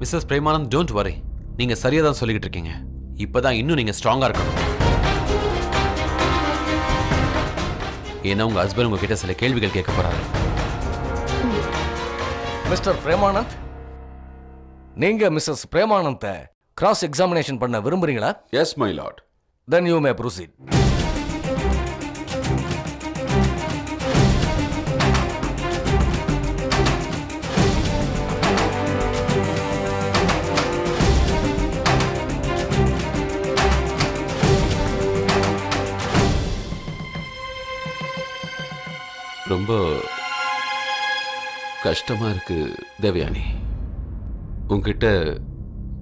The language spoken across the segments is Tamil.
மிஸ்ஸஸ் பிரேமானந்த் டோன்ட் வரி நீங்க சரியா தான் சொல்லிக்கிட்டு இருக்கீங்க. இப்பதான் இன்னும் நீங்க ஸ்ட்ராங்கா இருக்கணும். ஏன்னா உங்க ஹஸ்பண்ட் உங்ககிட்ட சில கேள்விகள் கேட்க போறாரு. மிஸ்டர் பிரேமானந்த் நீங்க மிஸ்ஸஸ் பிரேமானந்த கிராஸ் எக்ஸாமினேஷன் பண்ண விரும்புறீங்களா? Yes my lord then you may proceed ரொம்ப கஷ்டமா இருக்கு தேவயானி. உங்ககிட்ட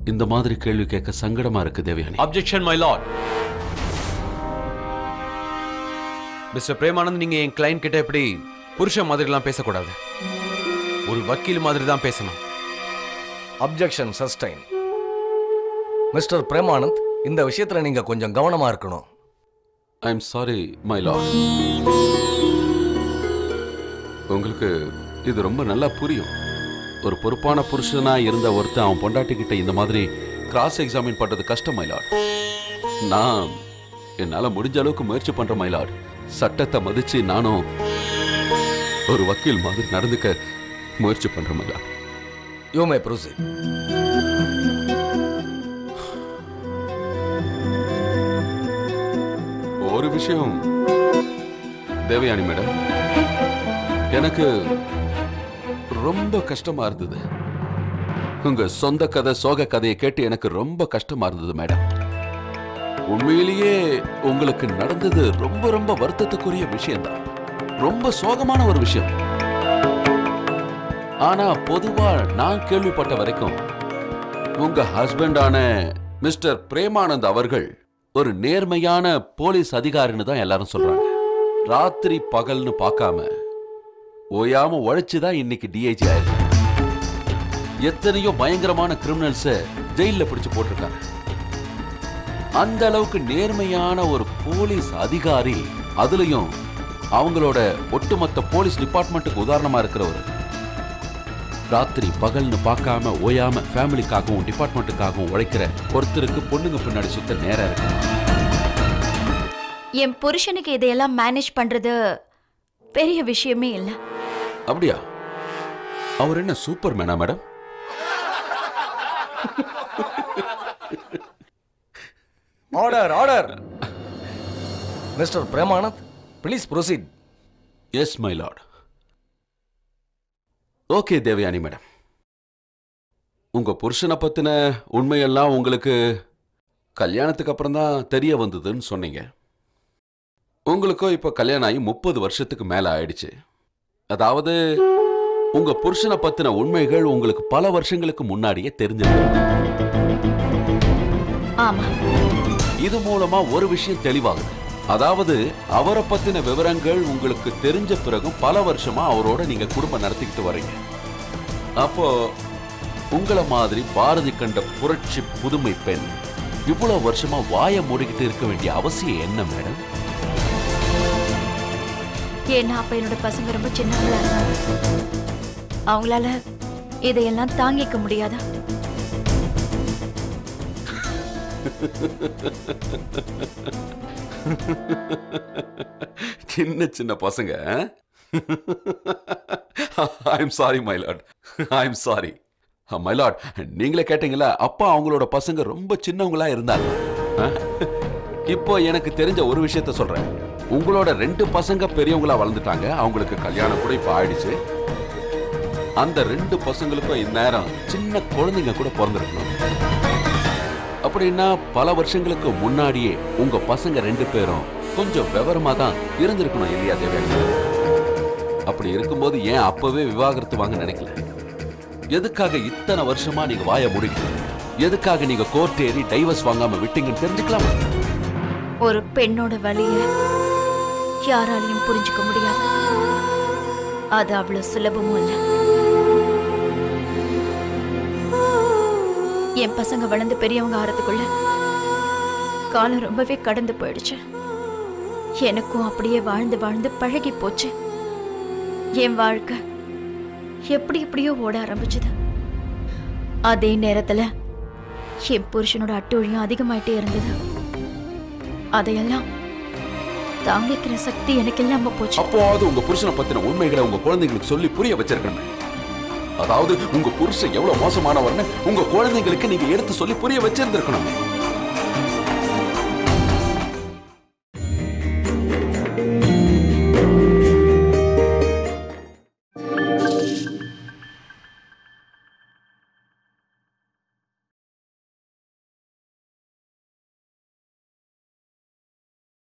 இந்த மாதிரி கேள்வி கேட்க சங்கடமா இருக்கு Devayani. Objection my lord mister Premanand நீங்க என் கிளைண்ட் கிட்ட எப்படி புருஷன் மாதிரிலாம் பேசக்கூடாது. ஒரு வக்கீல் மாதிரி தான் பேசணும். அப்ஜெக்ஷன் சஸ்டைன் மிஸ்டர் பிரேமானந்த் இந்த விஷயத்துல நீங்க கொஞ்சம் கவனமா இருக்கணும். I am sorry my lord உங்களுக்கு இது ரொம்ப நல்லா புரியும். ஒரு பொறுப்பான புருஷனா இருந்த ஒருத்தன் அவன் பொண்டாட்டிக்கிட்ட இந்த மாதிரி கிராஸ் எக்ஸாமின் பண்றது கஷ்டம் மை லார்ட் நான் என்னால முடிஞ்ச அளவுக்கு முயற்சி பண்றேன் மை லார்ட் சட்டத்தை மதிச்சு நானும் ஒரு வக்கீல் மாதிரி நடந்துக்க முயற்சி பண்றேன் my lord you may proceed ஒரு விஷயம் தேவயானி மேடம். எனக்கு ரொம்ப கஷ்டமா இருந்தது. உங்க சொந்த கதை சோக கதையை கேட்டு எனக்கு ரொம்ப கஷ்டமா இருந்தது மேடம். உண்மையிலேயே உங்களுக்கு நடந்தது ரொம்ப ரொம்ப வருத்தத்துக்குரிய விஷயம்தான். ரொம்ப சோகமான ஒரு விஷயம். ஆனா பொதுவா நான் கேள்விப்பட்ட வரைக்கும் உங்க ஹஸ்பண்டான மிஸ்டர் பிரேமானந்த் அவர்கள் ஒரு நேர்மையான போலீஸ் அதிகாரின்னு தான் எல்லாரும் சொல்றாங்க. ராத்திரி பகல்னு பார்க்காம ஓயாம உழைச்சு தான் இன்னைக்கு டிஐஜி ஆயிருக்கு. எத்தனையோ பயங்கரமான கிரிமினல்ஸ ஜெயில பிடிச்சு போட்டிருக்காங்க. அந்த அளவுக்கு நேர்மையான ஒரு போலீஸ் அதிகாரி அதுலயும் அவங்களோட ஒட்டுமொத்த போலீஸ் டிபார்ட்மெண்ட்டுக்கு உதாரணமா இருக்கிறவர். ராத்திரி பகல்னு பார்க்காம ஓயாம ஃபேமிலிக்காகவும் டிபார்ட்மெண்ட்டுக்காகவும் உழைக்கிற ஒருத்தருக்கு பொண்ணுங்க பின்னாடி சுத்த நேரம் இருக்கு. என் புருஷனுக்கு இதையெல்லாம் மேனேஜ் பண்றது பெரிய விஷயமே இல்லை. அப்படியா? அவர் என்ன super Mena madam? Order order. Mister Premanand please proceed yes my lord okay Devayani madam. உங்க புருஷனை பத்தின உண்மையெல்லாம் உங்களுக்கு கல்யாணத்துக்கு அப்புறம் தான் தெரிய வந்ததுன்னு சொன்னீங்க. உங்களுக்கும் இப்போ கல்யாணம் ஆகி முப்பது வருஷத்துக்கு மேல ஆயிடுச்சு. அதாவது உங்க புருஷனை பத்தின உண்மைகள் உங்களுக்கு பல வருஷங்களுக்கு முன்னாடியே தெரிஞ்சிருக்கு ஆமா. இது மூலமா ஒரு விஷயம் தெளிவாகுது. அதாவது அவரை பத்தின விவரங்கள் உங்களுக்கு தெரிஞ்ச பிறகும் பல வருஷமா அவரோட நீங்க குடும்பம் நடத்திக்கிட்டு வர்றீங்க. அப்போ உங்கள மாதிரி பாரதி கண்ட புரட்சி புதுமை பெண் இவ்வளவு வருஷமா வாயை மூடிக்கிட்டு இருக்க வேண்டிய அவசியம் என்ன மேடம்? ஏன்னா அப்ப என்னோட பசங்க ரொம்ப சின்னவங்களா இருந்தாங்க அவங்களால இதையெல்லாம் தாங்கிக்க முடியாதா? சின்ன சின்ன பசங்க. I am sorry my lord I am sorry my lord நீங்களே கேட்டீங்களா அப்பா அவங்களோட பசங்க ரொம்ப சின்னவங்களா இருந்தாங்க. இப்போ எனக்கு தெரிஞ்ச ஒரு விஷயத்த சொல்றேன். உங்களோட ரெண்டு பசங்க பெரியவங்களா வளர்ந்துட்டாங்க அவங்களுக்கு கல்யாணம் கூட இப்போ ஆயிடுச்சு. அந்த ரெண்டு பசங்களுக்கும் இந்நேரம் சின்ன குழந்தைங்க கூட பிறந்திருக்கணும். அப்படின்னா பல வருஷங்களுக்கு முன்னாடியே உங்க பசங்க ரெண்டு பேரும் கொஞ்சம் விவரமா தான் இருந்திருக்கணும் இல்லையா தேவையான அப்படி இருக்கும்போது ஏன் அப்பவே விவாகரத்து வாங்க நினைக்கல? எதுக்காக இத்தனை வருஷமா நீங்க வாய முடிக்கல எதுக்காக நீங்க கோர்ட் ஏறி டைவர்ஸ் வாங்காம விட்டீங்கன்னு தெரிஞ்சுக்கலாமா? ஒரு பெண்ணோட வழியை யாராலையும் புரிஞ்சுக்க முடியாது. அது அவ்வளவு சுலபமும் இல்ல. என் பசங்க வளர்ந்து பெரியவங்க ஆறதுக்குள்ள காலம் ரொம்பவே கடந்து போயிடுச்சு. எனக்கும் அப்படியே வாழ்ந்து வாழ்ந்து பழகி போச்சு. என் வாழ்க்கை எப்படி எப்படியோ ஓட ஆரம்பிச்சது. அதே நேரத்துல என் புருஷனோட அட்டூழியம் அதிகமாயிட்டே இருந்தது. அதையெல்லாம் தாங்கிக்கிற சக்தி எனக்கு இல்லாம போச்சு. அப்போவாவது உங்க புருஷனை பத்தின உண்மைகளை உங்க குழந்தைங்களுக்கு சொல்லி புரிய வச்சிருக்கணும். அதாவது உங்க புருஷன் எவ்வளவு மோசமானவர்னு உங்க குழந்தைங்களுக்கு நீங்க எடுத்து சொல்லி புரிய வச்சிருந்திருக்கணும்.